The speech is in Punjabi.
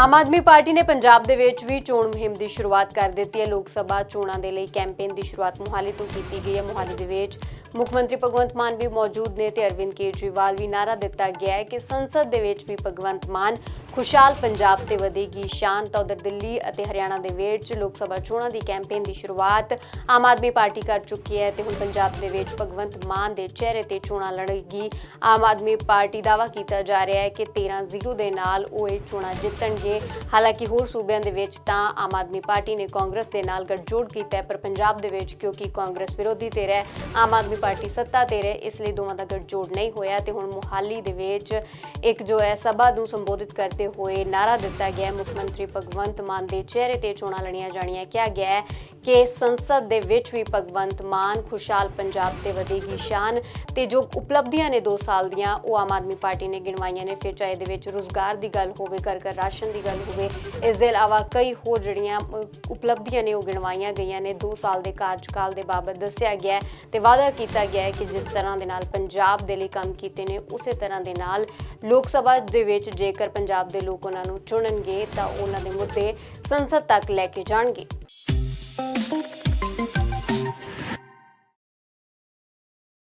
ਆਮ ਆਦਮੀ ਪਾਰਟੀ ਨੇ ਪੰਜਾਬ ਦੇ ਵਿੱਚ ਵੀ ਚੋਣ ਮੁਹਿੰਮ ਦੀ ਸ਼ੁਰੂਆਤ ਕਰ ਦਿੱਤੀ ਹੈ। ਲੋਕ ਸਭਾ ਚੋਣਾਂ ਦੇ ਲਈ ਕੈਂਪੇਨ ਦੀ ਸ਼ੁਰੂਆਤ ਮੁਹਾਲੀ ਤੋਂ ਕੀਤੀ ਗਈ ਹੈ। ਮੁਹਾਲੀ ਦੇ ਵਿੱਚ ਮੁੱਖ ਮੰਤਰੀ ਭਗਵੰਤ ਮਾਨ ਵੀ ਮੌਜੂਦ ਨੇ ਤੇ ਅਰਵਿੰਦ ਕੇਜਰੀਵਾਲ ਵੀ ਨਾਰਾ ਦਿੱਤਾ ਗਿਆ ਹੈ ਕਿ ਸੰਸਦ ਦੇ ਵਿੱਚ ਵੀ ਭਗਵੰਤ ਮਾਨ ਖੁਸ਼ਹਾਲ ਪੰਜਾਬ ਤੇ ਵਧੇਗੀ ਸ਼ਾਨ ਤਾਂ ਉਧਰ ਦਿੱਲੀ ਅਤੇ ਹਰਿਆਣਾ ਦੇ ਵਿੱਚ ਲੋਕ ਸਭਾ ਚੋਣਾਂ ਦੀ ਕੈਂਪੇਨ ਦੀ ਸ਼ੁਰੂਆਤ ਆਮ ਆਦਮੀ ਪਾਰਟੀ ਕਰ ਚੁੱਕੀ ਹੈ ਤੇ ਹੁਣ ਪੰਜਾਬ ਦੇ ਵਿੱਚ ਭਗਵੰਤ ਮਾਨ ਦੇ ਚਿਹਰੇ ਤੇ ਚੋਣਾਂ ਲੜੇਗੀ। ਆਮ ਆਦਮੀ ਪਾਰਟੀ ਦਾਵਾ ਕੀਤਾ ਜਾ ਰਿਹਾ ਹੈ ਕਿ 13-0 ਦੇ ਨਾਲ ਉਹ ਇਹ ਚੋਣਾਂ ਜਿੱਤਣਗੇ। ਹਾਲਾਂਕਿ ਹੋਰ ਸੂਬਿਆਂ ਦੇ ਵਿੱਚ ਤਾਂ ਆਮ ਆਦਮੀ ਪਾਰਟੀ ਨੇ ਕਾਂਗਰਸ ਦੇ ਨਾਲ ਗੱਠਜੋੜ ਕੀਤਾ ਪਰ ਪੰਜਾਬ ਦੇ ਵਿੱਚ ਕਿਉਂਕਿ ਕਾਂਗਰਸ ਵਿਰੋਧੀ ਧਿਰ ਹੈ, ਆਮ ਆਦਮੀ ਪਾਰਟੀ ਸੱਤਾ ਧਿਰ ਹੈ, ਇਸ ਲਈ ਦੋਵਾਂ ਦਾ ਗੱਠਜੋੜ ਨਹੀਂ ਹੋਇਆ ਤੇ ਹੁਣ ਮੁਹਾਲੀ ਦੇ ਵਿੱਚ ਇੱਕ ਜੋ ਹੈ ਸਭਾ ਨੂੰ ਸੰਬੋਧਿਤ ਕਰਦੇ ਹੋਏ ਨਾਰਾ ਦਿੱਤਾ ਗਿਆ ਮੁੱਖ ਮੰਤਰੀ ਭਗਵੰਤ ਮਾਨ ਦੇ ਚਿਹਰੇ ਤੇ ਚੋਣਾਂ ਲੜੀਆਂ ਜਾਣੀਆਂ। ਕਿਹਾ ਗਿਆ ਹੈ ਕਿ ਸੰਸਦ ਦੇ ਵਿੱਚ ਵੀ ਭਗਵੰਤ ਮਾਨ ਖੁਸ਼ਹਾਲ ਪੰਜਾਬ ਤੇ ਵਧੇਗੀ ਸ਼ਾਨ ਤੇ ਜੋ ਉਪਲਬਧੀਆਂ ਨੇ 2 ਸਾਲ ਦੀਆਂ, ਉਹ ਆਮ ਆਦਮੀ ਪਾਰਟੀ ਨੇ ਗਿਣਵਾਈਆਂ ਨੇ। ਫਿਰ ਚਾਹੇ ਦੇ ਵਿੱਚ ਰੋਜ਼ਗਾਰ ਦੀ ਗੱਲ ਹੋਵੇ, ਘਰ ਘਰ ਰਾਸ਼ਨ ਦੀ ਗੱਲ ਹੋਵੇ, ਇਸ ਦੇ ਇਲਾਵਾ ਕਈ ਹੋਰ ਜਿਹੜੀਆਂ ਉਪਲਬਧੀਆਂ ਨੇ ਉਹ ਗਿਣਵਾਈਆਂ ਗਈਆਂ ਨੇ। 2 ਸਾਲ ਦੇ ਕਾਰਜਕਾਲ ਦੇ ਬਾਬਤ ਦੱਸਿਆ ਗਿਆ ਹੈ ਤੇ ਵਾਅਦਾ ਕੀਤਾ ਗਿਆ ਹੈ ਕਿ ਜਿਸ ਤਰ੍ਹਾਂ ਦੇ ਨਾਲ ਪੰਜਾਬ ਦੇ ਲਈ ਕੰਮ ਕੀਤੇ ਨੇ, ਉਸੇ ਤਰ੍ਹਾਂ ਦੇ ਨਾਲ ਲੋਕ ਸਭਾ ਦੇ ਵਿੱਚ ਜੇਕਰ ਪੰਜਾਬ ਦੇ ਲੋਕ ਉਹਨਾਂ ਨੂੰ ਚੁਣਨਗੇ, ਤਾਂ ਉਹਨਾਂ ਦੇ ਮੁੱਦੇ ਸੰਸਦ ਤੱਕ ਲੈ ਕੇ ਜਾਣਗੇ। Thank you.